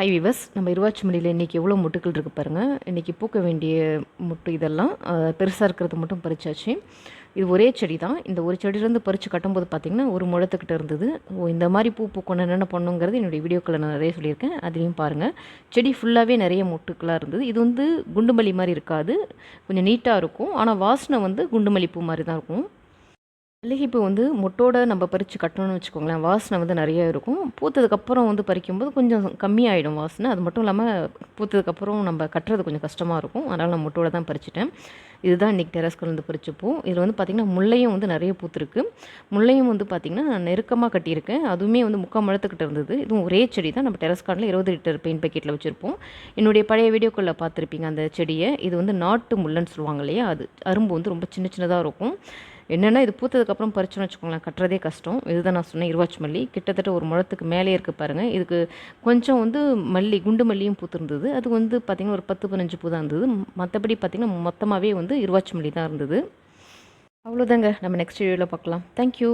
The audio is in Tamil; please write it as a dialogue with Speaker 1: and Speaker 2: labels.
Speaker 1: ஹை விவஸ் நம்ம இருவாச்சி மல்லியில் இன்றைக்கி எவ்வளோ முட்டுக்கள் இருக்குது பாருங்கள் இன்றைக்கி பூக்க வேண்டிய முட்டு இதெல்லாம் பெருசாக இருக்கிறது மட்டும் பறிச்சாச்சு. இது ஒரே செடி தான். இந்த ஒரு செடியிலேருந்து பறித்து கட்டும்போது பார்த்திங்கன்னா ஒரு முழத்துக்கிட்ட இருந்தது. ஓ இந்த மாதிரி பூ பூக்கணும் என்னென்ன பண்ணுங்கிறது என்னுடைய வீடியோக்களை நான் நிறைய சொல்லியிருக்கேன். அதுலேயும் பாருங்கள் செடி ஃபுல்லாகவே நிறைய முட்டுக்களாக இருந்தது. இது வந்து குண்டுமல்லி மாதிரி இருக்காது. கொஞ்சம் நீட்டாக இருக்கும். ஆனால் வாசனை வந்து குண்டுமல்லி பூ மாதிரி தான் இருக்கும். மல்லிகைப்பூ வந்து மொட்டோட நம்ம பறித்து கட்டணும்னு வச்சுக்கோங்களேன். வாசனை வந்து நிறைய இருக்கும். பூத்ததுக்கப்புறம் வந்து பறிக்கும்போது கொஞ்சம் கம்மியாயிடும் வாசனை. அது மட்டும் இல்லாமல் பூத்ததுக்கப்புறம் நம்ம கட்டுறது கொஞ்சம் கஷ்டமாக இருக்கும். அதனால் நான் மொட்டோட தான் பறிச்சிட்டேன். இதுதான் இன்றைக்கி டெரஸ்கள் வந்து பறிச்சப்போ இதில் வந்து பார்த்திங்கன்னா முல்லையும் வந்து நிறைய பூத்துருக்கு. முல்லையும் வந்து பார்த்திங்கன்னா நான் நெருக்கமாக கட்டியிருக்கேன். அதுவுமே வந்து முக்கால் முழத்துக்கிட்ட இருந்தது. இதுவும் ஒரே செடி தான். நம்ம டெரஸ் கார்டில் இருபது லிட்டர் பெயிண்ட் பக்கெட்டில் வச்சுருப்போம். என்னுடைய பழைய வீடியோக்களில் பார்த்துருப்பீங்க அந்த செடியை. இது வந்து நாட்டு முல்லைன்னு சொல்லுவாங்க இல்லையா? அது அரும்பு வந்து ரொம்ப சின்ன சின்னதாக இருக்கும். என்னென்னா இது பூத்ததுக்கப்புறம் பறிச்சோன்னு வச்சுக்கோங்களேன் கட்டுறதே கஷ்டம். இதுதான் நான் சொன்னேன் இருவாச்சி மல்லி. கிட்டத்தட்ட ஒரு முழத்துக்கு மேலே இருக்குது பாருங்கள் இதுக்கு கொஞ்சம் வந்து மல்லி குண்டு மல்லியும் பூத்துருந்தது. அது வந்து பார்த்திங்கன்னா ஒரு பத்து பதினஞ்சு பூ தான் இருந்தது. மற்றபடி பார்த்திங்கன்னா மொத்தமாகவே வந்து இருவாச்சி மல்லி தான் இருந்தது. அவ்வளோதாங்க நம்ம நெக்ஸ்ட் வீடியோவில் பார்க்கலாம். தேங்க்யூ